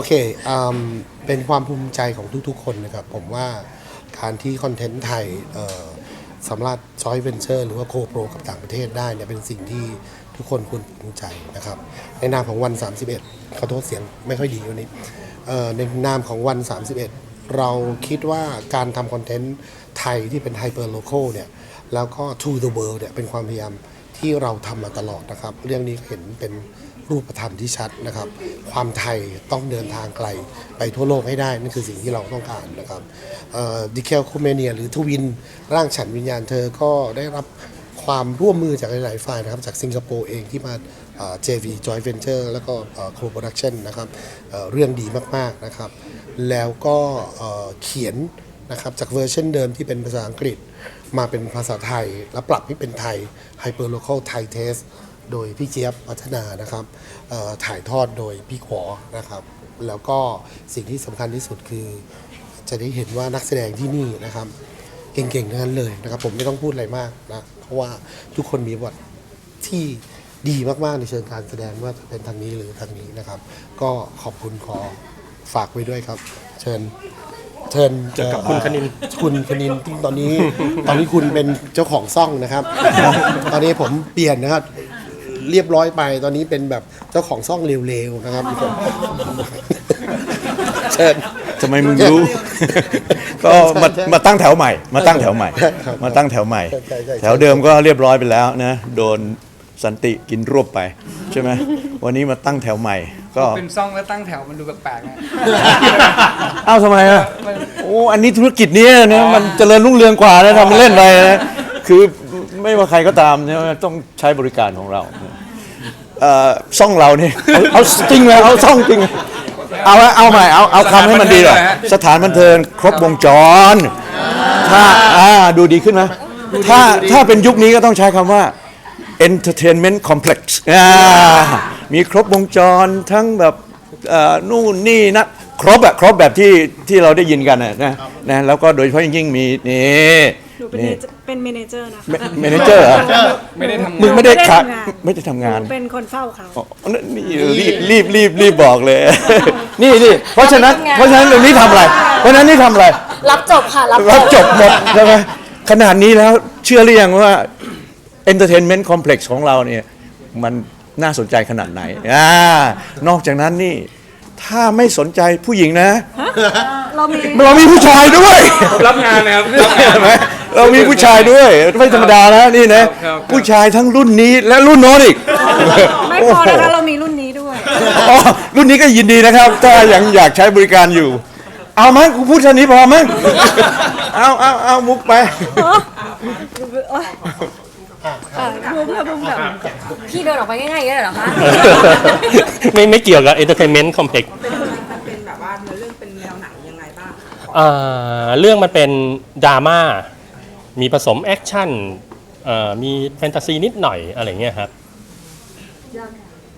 โอเคอืมเป็นความภูมิใจของทุกๆ คนนะครับ ผมว่าการที่คอนเทนต์ไทยเอ่อสำหรับจอยเวนเจอร์หรือว่าโคโปรกับต่างประเทศได้เนี่ยเป็นสิ่งที่ทุกคนควรภูมิใจนะครับ ในนามของวัน 31 ขอโทษเสียงไม่ค่อยดีวันนี้เอ่อในนามของวัน 31 เราคิดว่าการทำคอนเทนต์ไทยที่เป็นไฮเปอร์โลโ l เนี่ย แล้วก็ to the world เนี่ยเป็นความพยายามที่เราทำมาตลอดนะครับ เรื่องนี้เห็นเป็น รูปธรรมที่ชัดนะครับ ความไทยต้องเดินทางไกลไปทั่วโลกให้ได้นั่นคือสิ่งที่เราต้องการนะครับดิเคลคูเมเนียหรือทวินร่างฉันวิญญาณเธอก็ได้รับความร่วมมือจากหลาย ๆ ฝ่ายนะครับ จากสิงคโปร์เองที่มาเอ่อ JV Joint Venture แล้วก็โคโปรดักชันนะครับเรื่องดีมาก ๆ นะครับ แล้วก็เขียนนะครับจากเวอร์ชันเดิมที่เป็นภาษาอังกฤษมาเป็นภาษาไทย แล้วปรับให้เป็นไทย Hyper Local Thai Taste โดยพี่เจี๊ยบพัฒนานะครับเอ่อถ่ายทอดโดยพี่ขวอนะครับ แล้วก็สิ่งที่สำคัญที่สุดคือ จะได้เห็นว่านักแสดงที่นี่นะครับ เก่งๆทั้งนั้นเลยนะครับ ผมไม่ต้องพูดอะไรมากนะเพราะว่าทุกคนมีบทที่ดีมากๆในเชิงการแสดงว่าจะเป็นทางนี้หรือทางนี้นะครับ ก็ขอบคุณขอฝากไว้ด้วยครับ เชิญเชิญเจอกับคุณคณินคุณคณินที่ตอนนี้ ตอนนี้คุณเป็นเจ้าของซ่องนะครับ ตอนนี้ผมเปลี่ยนนะครับ เรียบร้อยไป ตอนนี้เป็นแบบเจ้าของซ่องเร็วๆนะครับเชิญ ทำไมมึงรู้ ก็มามาตั้งแถวใหม่ มาตั้งแถวใหม่ ครับมาตั้งแถวใหม่ ใช่ใช่ใช่ แถวเดิมก็เรียบร้อยไปแล้วนะ โดนสันติกินรวบไป ใช่ไหม วันนี้มาตั้งแถวใหม่ ก็เป็นซ่องแล้วตั้งแถวมันดูแปลกๆนะอ้าวทำไมอะ โอ้ อันนี้ธุรกิจเนี้ยนะมันเจริญรุ่งเรืองกว่านะทำเล่นไปนะ คือ ไม่ว่าใครก็ตามเนี่ยต้องใช้บริการของเราเอ่อซ่องเราเนี่ยเอาเอาจริงเลยเอาซ่องจริงเลยเอาไว้เอาใหม่เอาเอาคำให้มันดีหน่อยสถานบันเทิงครบวงจร ถ้าอ่าดูดีขึ้นไหมถ้าถ้าเป็นยุคนี้ก็ต้องใช้คำว่า entertainment complex อ่ามีครบวงจรทั้งแบบเอ่อนู่นนี่นะครบอะครบแบบที่ที่เราได้ยินกันอะนะนะแล้วก็โดยเฉพาะอย่างยิ่งมีนี่ หนูเป็นนี่เป็นเมเนเจอร์นะคะ เมเนเจอร์เหรอไม่ได้ทำมึงไม่ได้ไม่ได้ขาทำงานไม่ได้ทำงานหนูเป็นคนเฝ้าเขา อ๋อนี่รีบรีบรีบรีบบอกเลย นี่นี่เพราะฉะนั้นเพราะฉะนั้นตรงนี้ทำอะไร เพราะฉะนั้นนี่ทำอะไรรับจบค่ะ รับรับจบหมดใช่ไหมขนาดนี้แล้วเชื่อหรือยังว่า entertainment complex ของเราเนี่ย มันน่าสนใจขนาดไหนอ่านอกจากนั้นนี่ ถ้าไม่สนใจผู้หญิงนะเรามีเรามีผู้ชายด้วย รับงานนะครับรับงานเห็นไหม เรามีผู้ชายด้วยไม่ธรรมดานะนี่นะครับ ผู้ชายทั้งรุ่นนี้และรุ่นโน้นอีกไม่พอนะคะ เรามีรุ่นนี้ด้วย อ๋อรุ่นนี้ก็ยินดีนะครับ ถ้ายังอยากใช้บริการอยู่ เอามั้งกูพูดเท่านี้พอมั้งเอาเอาเอามุกไป ค่ะบุ้มค่ะบุ้มค่ะพี่เดินออกไปง่ายๆอย่างนี้เลยเหรอคะ ไม่ไม่เกี่ยวกับ entertainment complex มันเป็นแบบว่าเนื้อเรื่องเป็นแนวไหนยังไงบ้าง เอ่อเรื่องมันเป็นดราม่า มีผสมแอคชั่นเอ่อมีแฟนตาซีนิดหน่อยอะไรเงี้ยครับยาก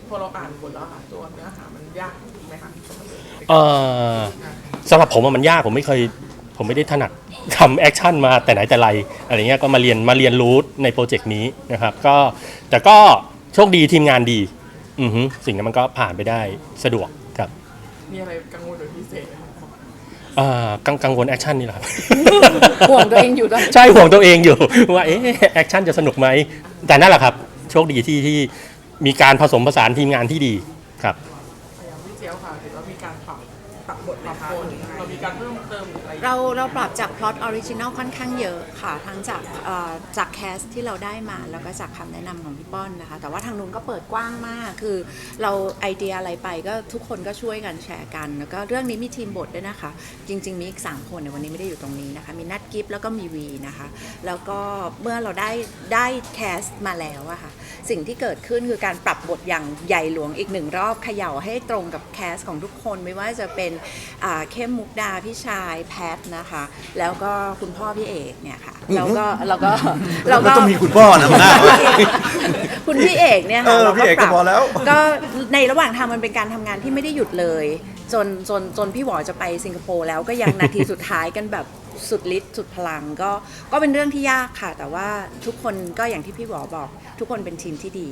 พอเราอ่านบทแล้วค่ะตัวเนื้อหามันยากไหมคะเอ่อสำหรับผมอะมันยากผมไม่เคยผมไม่ได้ถนัดทำแอคชั่นมาแต่ไหนแต่ไรอะไรเงี้ยก็มาเรียนมาเรียนรู้ในโปรเจกต์นี้นะครับก็แต่ก็โชคดีทีมงานดี อือฮึสิ่งนั้นมันก็ผ่านไปได้สะดวกครับมีอะไรกังวล อ่ากังกังวลแอคชั่นนี่แหละครับ ห่วงตัวเองอยู่ด้วยใช่ห่วงตัวเองอยู่ ว่าเอ๊ะแอคชั่นจะสนุกไหม แต่นั่นแหละครับ โชคดีที่ที่มีการผสมผสานทีมงานที่ดีครับ เราเราปรับจากพล็อตออริจินอลค่อนข้างเยอะค่ะ ทั้งจากจากแคสที่เราได้มา แล้วก็จากคำแนะนำของพี่ป้อนนะคะ แต่ว่าทางนู้นก็เปิดกว้างมาก คือเราไอเดียอะไรไปก็ทุกคนก็ช่วยกันแชร์กัน แล้วก็เรื่องนี้มีทีมบทด้วยนะคะ จริง ๆ มีอีก 3 คนในวันนี้ไม่ได้อยู่ตรงนี้นะคะ มีนัดกิฟแล้วก็มีวีนะคะ แล้วก็เมื่อเราได้ได้แคสมาแล้วอะค่ะ สิ่งที่เกิดขึ้นคือการปรับบทอย่างใหญ่หลวงอีกหนึ่งรอบเขย่าให้ตรงกับแคสของทุกคน ไม่ว่าจะเป็นอ่าเข้มมุกดาพี่ชายแพทนะคะ แล้วก็คุณพ่อพี่เอกเนี่ยค่ะแล้วก็แล้วก็แล้วก็ต้องมีคุณพ่อนำหน้า คุณพี่เอกเนี่ยเอค่ะอราพี่เอกก็ปรับพอแล้ว ก็ในระหว่างทางมันเป็นการทำงานที่ไม่ได้หยุดเลย จนจนจนพี่หวอจะไปสิงคโปร์แล้วก็ยังนาทีสุดท้ายกันแบบสุดฤทธิ์สุดพลังก็ก็เป็นเรื่องที่ยากค่ะ แต่ว่าทุกคนก็อย่างที่พี่หวอบอก ทุกคนเป็นทีมที่ดี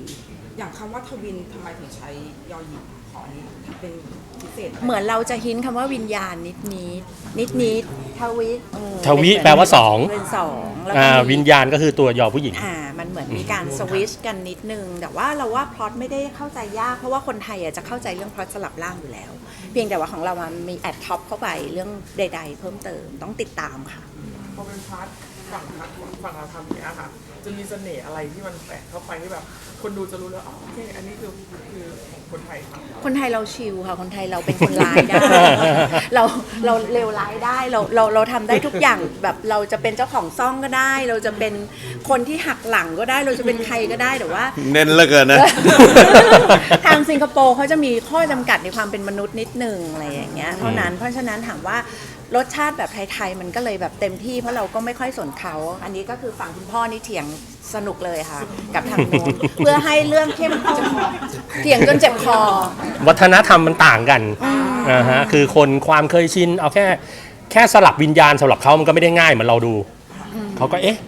อย่างคำว่าทวินทำไมถึงใช้ยอหญิงข อองนี่เป็นพิเศษไหมเหมือนเราจะหินคำว่าวิญญาณนิดนิดนิดนิดทวิอืมทวิแปลว่าสอง เป็นสองแล้วก็อ่ามีวิญญาณก็คือตัวยอผู้หญิง อ่ามันเหมือนมีการสวิชกันนิดนึง แต่ว่าเราว่าพล็อตไม่ได้เข้าใจยาก เพราะว่าคนไทยอะจะเข้าใจเรื่องพล็อตสลับร่างอยู่แล้ว เพียงแต่ว่าของเรามันมีแอดท็อปเข้าไปเรื่องใด ๆ เพิ่มเติมต้องติดตามค่ะ พอเป็นพาร์ทฝั่ งฝั่งเราทำเนี้ยค่ะ จะมีเสน่ห์อะไรที่มันแฝงเข้าไปที่แบบ คนดูจะรู้แล้วอ๋อโอเคอันนี้คือคือของคนไทยทำ คนไทยเราชิลค่ะ คนไทยเราเป็นคนร้ายได้ เราเราเลวร้ายได้เราเราเราทำได้ทุกอย่างแบบเราจะเป็นเจ้าของซ่องก็ได้ เราจะเป็นคนที่หักหลังก็ได้ เราจะเป็นใครก็ได้แต่ว่า เน้นเหลือเกินนะ ทางสิงคโปร์เขาจะมีข้อจำกัดในความเป็นมนุษย์นิดหนึ่งอะไรอย่างเงี้ยเท่านั้นเพราะฉะนั้นถามว่า รสชาติแบบไทยๆมันก็เลยแบบเต็มที่เพราะเราก็ไม่ค่อยสนเขา อันนี้ก็คือฝั่งคุณพ่อนี่เถียงสนุกเลยค่ะ กับทางโน้นเพื่อให้เรื่องเข้มข้นเถียงจนเจ็บคอ วัฒนธรรมมันต่างกันนะฮะคือคนความเคยชิน เอาแค่แค่สลับวิญญาณสำหรับเขามันก็ไม่ได้ง่ายเหมือนเราดู เขาก็เอ๊ะ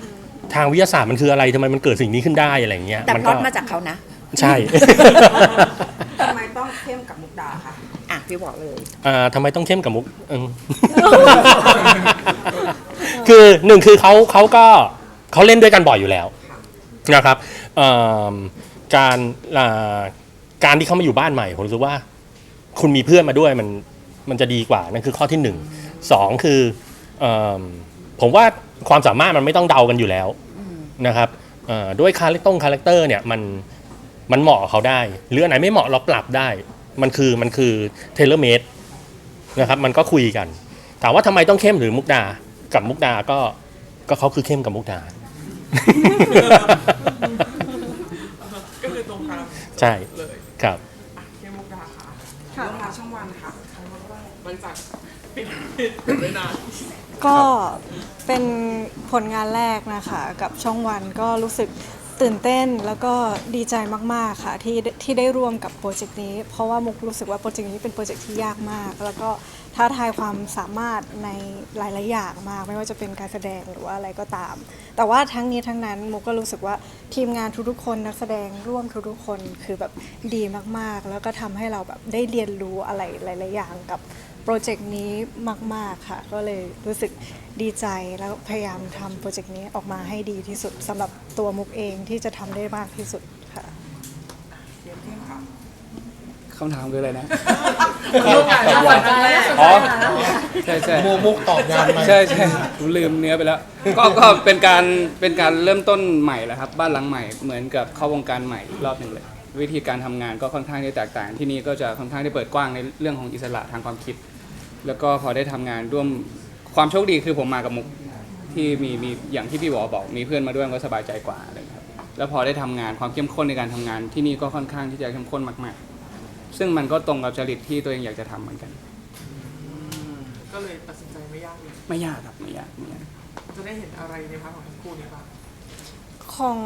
ทางวิทยาศาสตร์มันคืออะไรทำไมมันเกิดสิ่งนี้ขึ้นได้อะไรอย่างเงี้ยแต่มันพล็ก็อตมาจากเขานะ ใช่ ทำไมต้องเข้มกับมุกดาคะ อะพี่บอกเลย อ่าทำไมต้องเข้มกับมุกอืม คือหนึ่งคือเขาเขาก็เขาเล่นด้วยกันบ่อยอยู่แล้วนะครับเอิ่มการอ่าการที่เขามาอยู่บ้านใหม่ผมรู้สึกว่า คุณมีเพื่อนมาด้วยมันมันจะดีกว่านั่นคือข้อที่หนึ่งสองคือเอมผมว่าความสามารถมันไม่ต้องเดากันอยู่แล้วนะครับเอ่อด้วยคาแรคตงคาแรคเตอร์เนี่ยมันมันเหมาะกับเขาได้ หรืออันไหนไม่เหมาะเราปรับได้ มันคือมันคือเทเลเมดนะครับมันก็คุยกัน ถามว่าทำไมต้องเข้มหรือมุกดา กับมุกดาก็ก็เขาคือเข้มกับมุกดา ก็คือตรงข้ามใช่เลยครับอะเข้มมุกดาค่ะเรื่องมาช่องวันค่ะหลังจากปิดปิดไปนานก็เป็นผลงานแรกนะคะ กับช่องวันก็รู้สึก ตื่นเต้นแล้วก็ดีใจมาก ๆ ค่ะ ที่ที่ได้ร่วมกับโปรเจกต์นี้ เพราะว่ามุกรู้สึกว่าโปรเจกต์นี้เป็นโปรเจกต์ที่ยากมาก แล้วก็ท้าทายความสามารถในหลาย ๆ อย่างมาก ไม่ว่าจะเป็นการแสดงหรือว่าอะไรก็ตาม แต่ว่าทั้งนี้ทั้งนั้นมุกก็รู้สึกว่าทีมงานทุก ๆ คนนักแสดงร่วมทุก ๆ คนคือแบบดีมาก ๆ แล้วก็ทำให้เราแบบได้เรียนรู้อะไรหลาย ๆ อย่างกับ โปรเจกต์นี้มาก ๆ ค่ะ ก็เลยรู้สึกดีใจแล้วพยายามทำโปรเจกต์นี้ออกมาให้ดีที่สุดสำหรับตัวมุกเองที่จะทำได้มากที่สุดค่ะ คำถามคืออะไรนะร่วมงานช่องวันครั้งแรกอ๋อใช่ใช่โมมุกตอบงานมา ใช่ใช่ผมลืมเนื้อไปแล้ว ก็ก็เป็นการเป็นการเริ่มต้นใหม่แหละครับ บ้านหลังใหม่เหมือนกับเข้าวงการใหม่อีกรอบหนึ่งเลย วิธีการทำงานก็ค่อนข้างที่แตกต่างที่นี่ก็จะค่อนข้างที่เปิดกว้างในเรื่องของอิสระทางความคิด แล้วก็พอได้ทำงานร่วมความโชคดีคือผมมากับมุกที่มีมีอย่างที่พี่บอกบอก มีเพื่อนมาด้วยมันก็สบายใจกว่าอะไรอย่างเลยครับแล้วพอได้ทำงานความเข้มข้นในการทำงานที่นี่ก็ค่อนข้างที่จะเข้มข้นมาก ๆ ซึ่งมันก็ตรงกับจริตที่ตัวเองอยากจะทำเหมือนกัน ก็เลยตัดสินใจไม่ยากเลยไม่ยากครับไม่ยากไม่ยาก จะได้เห็นอะไรในพาร์ทของทั้งคู่นี้บ้างของ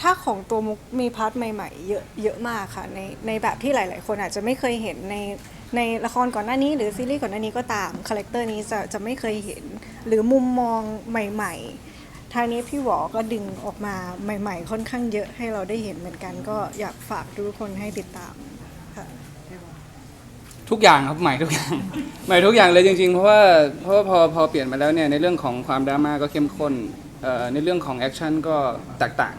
ถ้าของตัวมุกมีพาร์ทใหม่ๆ เยอะเยอะมากค่ะในในแบบที่หลาย ๆ คนอาจจะไม่เคยเห็นใน ในละครก่อนหน้านี้หรือซีรีส์ก่อนหน้านี้ก็ตามคาแรคเตอร์นี้จะจะไม่เคยเห็น หรือมุมมองใหม่ ๆ ทางนี้พี่หวอก็ดึงออกมาใหม่ ๆ ค่อนข้างเยอะให้เราได้เห็นเหมือนกัน ก็อยากฝากทุกคนให้ติดตามค่ะทุกอย่างครับใหม่ทุกอย่าง ใหม่ทุกอย่างเลยจริงๆ เพราะว่าเพราะว่าพอพอเปลี่ยนมาแล้วเนี่ยในเรื่องของความดราม่าก็เข้มข้นในเรื่องของแอคชั่นก็แตกต่าง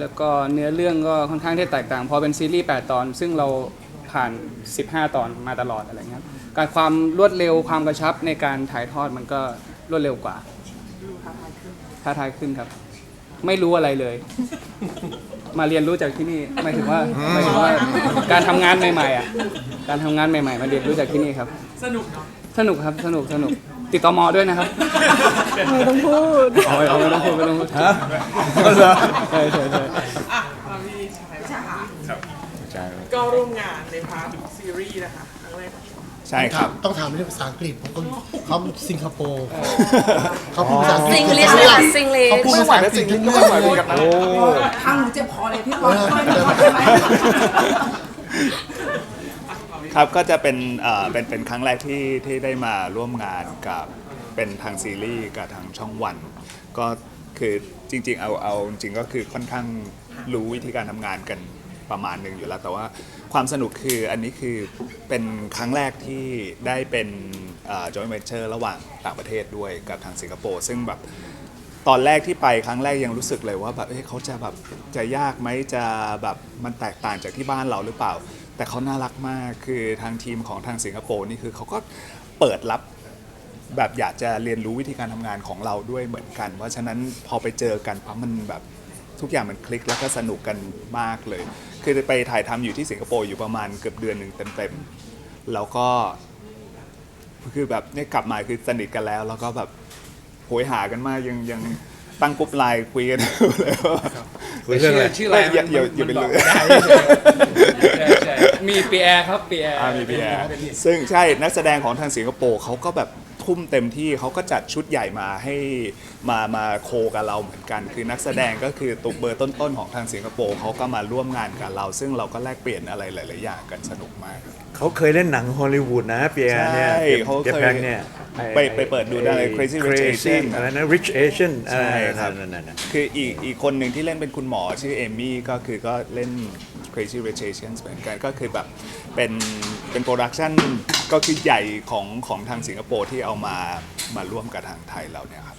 แล้วก็เนื้อเรื่องก็ค่อนข้างที่แตกต่างพอเป็นซีรีส์8ตอน ซึ่งเรา ผ่าน 15 ตอนมาตลอดอะไรเงี้ยการความรวดเร็วความกระชับในการถ่ายทอดมันก็รวดเร็วกว่าดูท้าทายขึ้นท้าทายขึ้นครับ ไม่รู้อะไรเลย มาเรียนรู้จากที่นี่หมายถึงว่าหมายถึงว่าการทำงานใหม่ๆอะการทำงานใหม่ๆ มาเรียนรู้จากที่นี่ครับ สนุกเนาะสนุกครับสนุกสนุกติดต่อมอด้วยนะครับไม่ต้องพูดเอาเอาไม่ต้องพูดไม่ต้องพูดฮะเหรอใช่ใช่ใช่ อะเราพี่ชายค่ะ ก็ร่วมงานในพาร์ทซีรีส์นะคะครั้งแรกใช่ครับ ต้องถามเป็นภาษาอังกฤษเพราะเขาเขาสิงคโปร์เขาพูดภาษาอังกฤษซิงลิชเลยค่ะซิงลิชเขาพูดภาษาอังกฤษทุกเรื่องเลย โอ้ ทางหนูเจ็บคอเลยพี่บอลครับก็จะเป็นเอ่อเป็นเป็นครั้งแรกที่ที่ได้มาร่วมงานกับเป็นทางซีรีส์กับทางช่องวัน ก็คือจริงๆเอาเอาจริงๆก็คือค่อนข้างรู้วิธีการทำงานกัน ประมาณหนึ่งอยู่แล้ว แต่ว่าความสนุกคืออันนี้คือเป็นครั้งแรกที่ได้เป็นเอ่อ joint venture ระหว่างต่างประเทศด้วยกับทางสิงคโปร์ซึ่งแบบตอนแรกที่ไปครั้งแรกยังรู้สึกเลยว่าแบบเอ้ยเขาจะแบบจะยากไหมจะแบบมันแตกต่างจากที่บ้านเราหรือเปล่า แต่เขาน่ารักมากคือทางทีมของทางสิงคโปร์นี่คือเขาก็เปิดรับแบบอยากจะเรียนรู้วิธีการทำงานของเราด้วยเหมือนกัน เพราะฉะนั้นพอไปเจอกันปั๊บมันแบบ ทุกอย่างมันคลิกแล้วก็สนุกกันมากเลย คือไปถ่ายทำอยู่ที่สิงคโปร์อยู่ประมาณเกือบเดือนหนึ่งเต็มๆแล้วก็คือแบบเนี่ยกลับมาคือสนิทกันแล้ว แล้วก็แบบโหยหากันมากยังยังตั้งกรุ๊ปไลน์คุยกันอยู่เลยว่าคุยเรื่องอะไรชื่ออะไรอย่าอย่ามันอย่าไปมันเลยบอกไม่ได้ใช่ใช่มีปีแอร์ครับปีแอร์อ่ามีพีแอร์ซึ่งใช่นักแสดงของทางสิงคโปร์เขาก็แบบ ทุ่มเต็มที่เขาก็จัดชุดใหญ่มาให้มามาโคกับเราเหมือนกัน คือนักแสดงก็คือตุกเบอร์ต้นๆของทางสิงคโปร์เขาก็มาร่วมงานกับเรา ซึ่งเราก็แลกเปลี่ยนอะไรหลาย ๆ อย่างกันสนุกมาก เขาเคยเล่นหนังฮอลลีวูดนะเปียร์เนี่ยใช่เขาเจเคยแปนเนี่ยไปไปเปิดดูได้เลย Crazy Rich Asian อะไรนะ Rich Asian ใช่ครับ นั่นๆๆคืออีกอีกคนหนึ่งที่เล่นเป็นคุณหมอชื่อเอมี่ก็คือก็เล่น Crazy Rich Asians เหมือนกันก็คือแบบเป็นเป็นโปรดักชันก็คือใหญ่ของของทางสิงคโปร์ที่เอามามาร่วมกับทางไทยเราเนี่ยครับ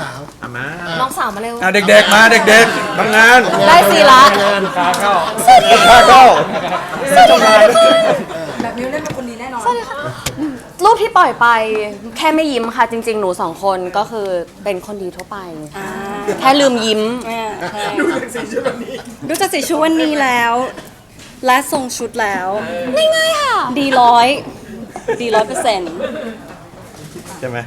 สาวอามาน้องสาวมาเร็ว อะเด็กๆมาเด็กๆทำงานได้สิละขาเข้าค่าเข้าแบบนิ้วเล่นเป็นคนดีแน่นอนรูปที่ปล่อยไปแค่ไม่ยิ้มค่ะ จริง ๆ หนูสองคนก็คือเป็นคนดีทั่วไป แค่ลืมยิ้ม ดูจากสีชุดวันนี้ ดูจากสีชุดวันนี้แล้ว และทรงชุดแล้วง่ายๆค่ะ ดีร้อย ดีร้อยเปอร์เซ็นต์ใช่ไหม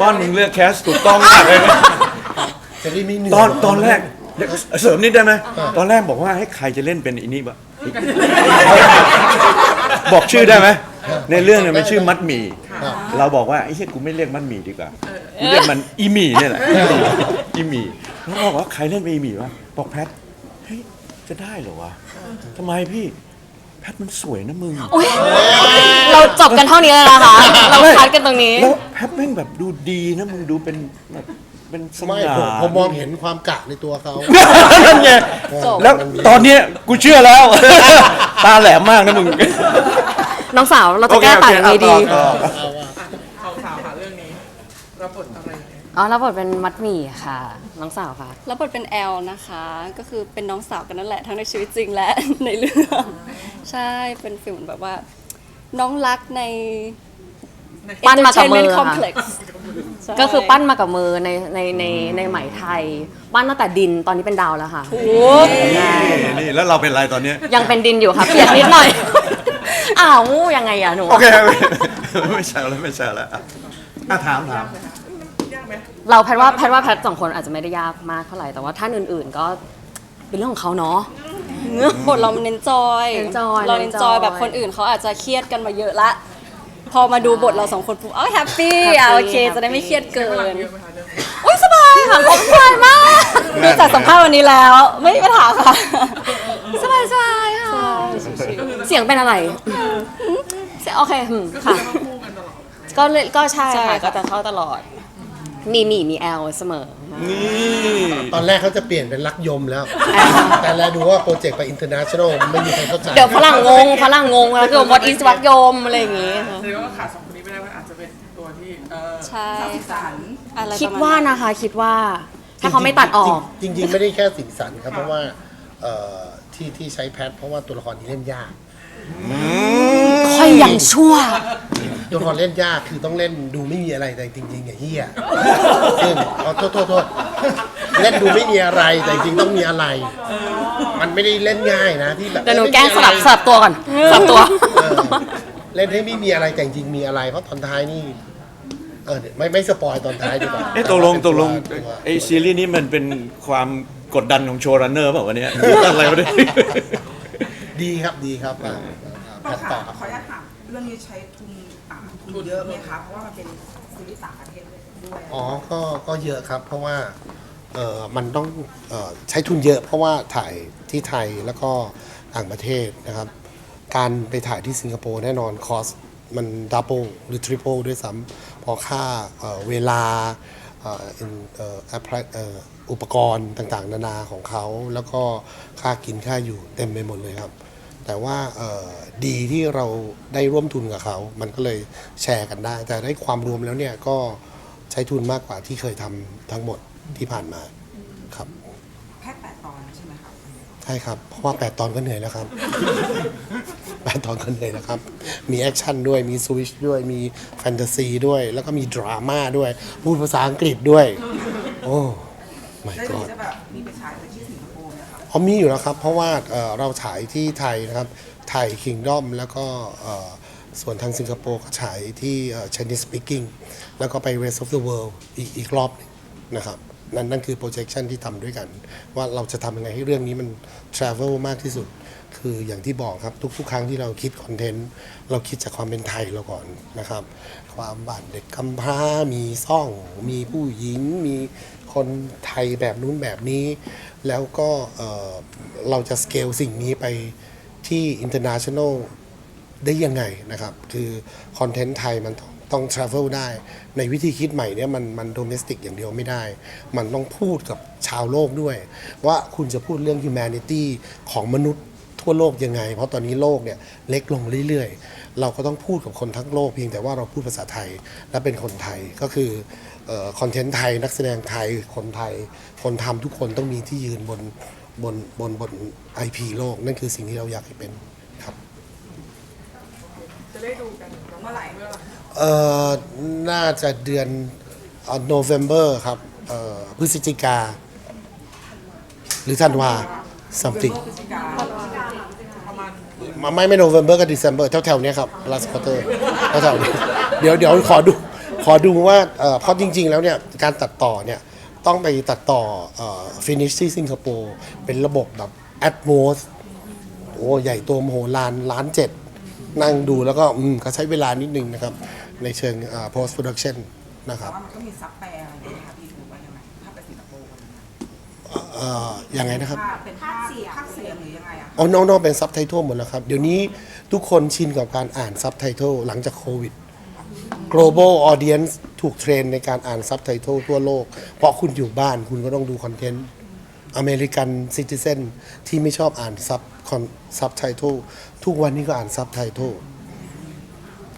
ป้อนมึงเลือกแคสถูกต้องมากเลยนะจะได้ไม่เหนื่อยตอนตอนแรกเสริมนิดได้ไหมตอนแรกบอกว่าให้ใครจะเล่นเป็นอีนี่บะบอกชื่อได้ไหมในเรื่องเนี่ยมันชื่อมัดหมี่เราบอกว่าไอ้เหี้ยกูไม่เรียกมัดหมี่ดีกว่ากูเรียกมันอีหมี่เนี่ยแหละอีหมี่แล้วบอกว่าใครเล่นเป็นอีหมี่วะบอกแพทเฮ้ยจะได้เหรอวะทำไมพี่แพ ทมันสวยนะมึงเราจบกันเท่านี้แล้วนะคะ เราคัดกันตรงนี้ แล้วแพทแม่งแบบดูดีนะมึงดูเป็นแบบเป็นสไม่ง่าผมผมมองเห็นความกะในตัวเขา นั่นไงจบ แล้วตอนเนี้ยกูเชื่อแล้ว ตาแหลมมากนะมึง น้องสาวเราจะแก้ต่างยังไงดีต่อต่อเขาสาวหาเรื่องนี้รับบท อะไรยังไงอ๋อรับบทเป็นมัดหมี่ค่ะ น้องสาวค่ะแล้วบทเป็นแอลนะคะ ก็คือเป็นน้องสาวกันนั่นแหละทั้งในชีวิตจริงและ ในเรื่อง ใช่เป็นฟิลเหมือนแบบว่า น้องรักใน ปั้นมากับมือ Entertainment ค่ะ Complex ใช่ก็คือปั้นมากับมือในในในในไหมไทย ปั้นตั้งแต่ดินตอนนี้เป็นดาวแล้วค่ะโอ้นี่นี่แล้วเราเป็นอะไรตอนเนี้ยยังเป็นดินอยู่ค่ะเปียกนิดหน่อย อ้าวยังไงอะหนู โอเค ไม่ใช่แล้วไม่ใช่แล้วอะอะถามถามยากไหม เราแพทว่าแพทว่าแพทสองคนอาจจะไม่ได้ยากมากเท่าไหร่แต่ว่าท่านอื่นๆก็เป็นเรื่องของเขาเนาะ บทเรามันเน้นจอยเน้นจอยเราเน้เน้นนจจออยยแบบคนอื่นเขาอาจจะเครียดกันมาเยอะละ พอมาดูบทเราสองคนปุ๊บอ๋อแฮปปี้อะโอเคจะได้ไม่เครียดเกินเยอะไหมคะเรื่องนี้อุ้ยสบายค่ะผมสบายมากดูจากสัมภาษณ์วันนี้แล้ว ไม่มีปัญหาค่ะ สบายสบายๆค่ะเสียงเป็นอะไรเสียงโอเคอืมค่ะคู่กันตลอด ก็เลยก็ใช่ใช่ค่ะค่ะ ก็จะเข้าตลอด มีมีมีแอลเสมอนี่ ตอนแรกเขาจะเปลี่ยนเป็นรักยมแล้ว แต่แล้วดูว่าโปรเจกต์ไปอินเตอร์เนชั่นแนลไม่มีใครเข้าใจเดี๋ยวฝรั่งงงฝรั่งงงแล้วก็วัดอิสวัดยมอะไรอย่างงี้ค่ะแสดงว่าขาดสองคนนี้ไม่ได้มันอาจจะเป็นตัวที่เออใช่สารอะไรคิดประมณว่านะคะคิดว่า ถ้าเขาไม่ตัดออก จริงๆจริง ๆ ไม่ได้แค่สีสันครับ เพราะว่าเอ่อที่ที่ใช้แพทเพราะว่าตัวละครนี้เล่นยาก ค่อยอย่างชั่ว ตัวละครเล่นยากคือต้องเล่นดูไม่มีอะไรแต่จริงๆอย่าเฮียซึ่งเอาโทษโทษโทษเล่นดูไม่มีอะไรแต่จริงๆต้องมีอะไร มันไม่ได้เล่นง่ายนะที่แบบเดี๋ยวหนูแกล้งสลับสลับตัวก่อนสลับตัว เออเล่นให้ไม่มีอะไรแต่จริงๆมีอะไรเพราะตอนท้ายนี่เออเดี๋ยวไม่ไม่สปอยตอนท้ายดีกว่าเอ๊ะตกลงตกลงตัวไอซีรีส์นี้มันเป็นความกดดันของโชว์รันเนอร์เปล่าวะเนี่ยอะไรวะเนี่ย ดีครับดีครับอ่าแพท ต่อครับขออนุญาตถามเรื่องนี้ใช้ทุนอ่าทุนเยอะไหมคะเพราะว่ามันเป็นซีรีส์ต่างประเทศด้วยอ๋อ ก็ ก็เยอะครับ เพราะว่า เออมันต้องเออใช้ทุนเยอะ เพราะว่าถ่ายที่ไทยแล้วก็ต่างประเทศนะครับ การไปถ่ายที่สิงคโปร์แน่นอนคอสมันดับเบิลหรือทริปเปิลด้วยซ้ำเพอค่าเอ่อเวลาเอ่อ in- เอ่อ apply- เอ่ออุปกรณ์ต่างๆ นานาของเขา แล้วก็ค่ากินค่าอยู่เต็มไปหมดเลยครับ แต่ว่าเอ่อดีที่เราได้ร่วมทุนกับเขา มันก็เลยแชร์กันได้ แต่ได้ความรวมแล้วเนี่ยก็ใช้ทุนมากกว่าที่เคยทำทั้งหมดที่ผ่านมาครับแค่แปดตอนใช่ไหมครับใช่ครับ เพราะว่า8ตอนก็เหนื่อยแล้วครับ8ตอนก็เหนื่อยแล้วครับ มีแอคชั่นด้วยมีสวิชด้วยมีแฟนตาซีด้วย แล้วก็มีดราม่าด้วย พูดภาษาอังกฤษด้วย โอ้ my แล้วเดี๋ยว god จะแบบมีไปฉายที่สิงคโปร์ไหมครับ อ๋อมีอยู่แล้วครับ เพราะว่าเราฉายที่ไทยนะครับ ไทย Kingdom แล้วก็ส่วนทางสิงคโปร์ก็ฉายที่เอ่อ Chinese speaking แล้วก็ไป rest of the world อีกอีกรอบหนึงนะครับนั่นนั่นคือ projection ที่ทำด้วยกัน ว่าเราจะทำยังไงให้เรื่องนี้มัน travel มากที่สุด คืออย่างที่บอกครับ ทุกๆ ครั้งที่เราคิดคอนเทนต์ เราคิดจากความเป็นไทยเราก่อนนะครับ ความบานเด็กกำพร้า มีซ่อง มีผู้หญิง มี คนไทยแบบนู้นแบบนี้ แล้วก็เอ่อเราจะสเกลสิ่งนี้ไปที่ international ได้ยังไงนะครับ คือคอนเทนต์ไทยมันต้องต้อง travel ได้ ในวิธีคิดใหม่เนี่ยมันมัน domestic อย่างเดียวไม่ได้ มันต้องพูดกับชาวโลกด้วย ว่าคุณจะพูดเรื่อง humanity ของมนุษย์ทั่วโลกยังไง เพราะตอนนี้โลกเนี่ยเล็กลงเรื่อยๆ เราก็ต้องพูดกับคนทั้งโลกเพียงแต่ว่าเราพูดภาษาไทยและเป็นคนไทยก็คือ คอนเทนต์ไทยนักแสดงไทยคนไทย คนทำทุกคนต้องมีที่ยืนบนบนบนบน IP โลก นั่นคือสิ่งที่เราอยากให้เป็นครับ จะได้ดูกันเมื่อไหร่เมื่อไหร่เอ่อน่าจะเดือนโนเวม ber ครับเอ่อพฤศจิกา หรือธันวา something พฤศจิกาประมาณมาไม่ไม่โนเวม ber ก็ December แถวๆเนี้ยครับ last quarter แถวๆนี้เดี๋ยวเดี๋ยวขอดู ขอดูว่าเอ่อเพราะจริง ๆ แล้วเนี่ยการตัดต่อเนี่ยต้องไปตัดต่อเอ่อ finish ที่สิงคโปร์เป็นระบบแบบ atmos โอ้ใหญ่โตมโหฬารล้านเจ็ดนั่งดูแล้วก็อืมก็ใช้เวลานิดนึงนะครับ ในเชิงอ่า post production นะครับ ว่ามันก็มีซับแปลอะไรอย่างเงี้ยครับพี่ถูกว่ายังไงถ้าไปสิงคโปร์เอ่อยังไงนะครับ ภาพเป็นภาพเสียงภาพเสียงหรือยังไงอะ อ๋อน้องๆเป็นซับไตเติลหมดแล้วครับ เดี๋ยวนี้ทุกคนชินกับการอ่านซับไตเติลหลังจากโควิด global audience ถูกเทรนในการอ่านซับไตเติลทั่วโลก เพราะคุณอยู่บ้านคุณก็ต้องดูคอนเทนต์อเมริกันซิติเซนที่ไม่ชอบอ่านซับคอนซับไตเติลทุกวันนี้ก็อ่านซับไตเติล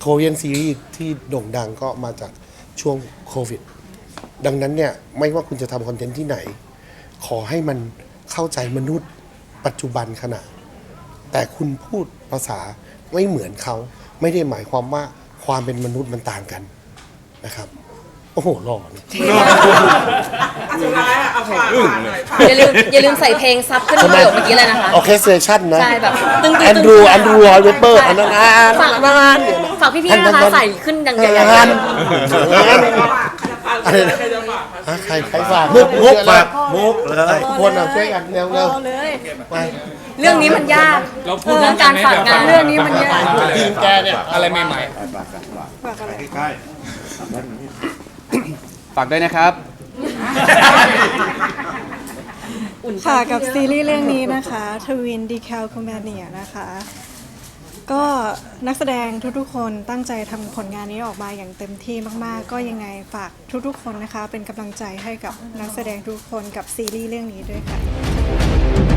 โคเรียนซีรีส์ที่โด่งดังก็มาจากช่วงโควิด ดังนั้นเนี่ย ไม่ว่าคุณจะทำคอนเทนต์ที่ไหน ขอให้มันเข้าใจมนุษย์ปัจจุบันขณะ แต่คุณพูดภาษาไม่เหมือนเขา ไม่ได้หมายความว่า ความเป็นมนุษย์มันต่างกันนะครับ โอ้โหหล่อเนี่ยอะสุดท้ายอะเอาฝากฝากหน่อยฝากอย่าลืมอย่าลืมใส่เพลงซับขึ้นประโยคเมื่อกี้เลยนะคะ ออเคสเตชันนะใช่แบบตึ้งๆๆแอนดรูแอนดรูรอยเวเปอร์อันนั้นอ่านฝากอันนั้นอ่านเนี่ยฝากพี่ๆนะคะใส่ขึ้นดังใหญ่งานๆงานอะไรนะใครจะฝากอะใครใครฝากมุกมุกฝากมุกเลย ทุกคนเอาช่วยกันเร็วเร็วเอาเลย ไป เรื่องนี้มันยากเราพูดเรื่องการฝากงานเรื่องนี้มันยาก ทีมแกเนี่ยอะไรใหม่ฝากอะไรใกล้ๆฝากด้วยนะครับ ค่ะกับซีรีส์เรื่องนี้นะคะทวินดีแคลคอมเมเนียนะคะ ก็นักแสดงทุกๆ คนตั้งใจทำผลงานนี้ออกมาอย่างเต็มที่มากๆ ก็ยังไงฝากทุกๆ คนนะคะ เป็นกำลังใจให้กับนักแสดงทุกคนกับซีรีส์เรื่องนี้ด้วยค่ะ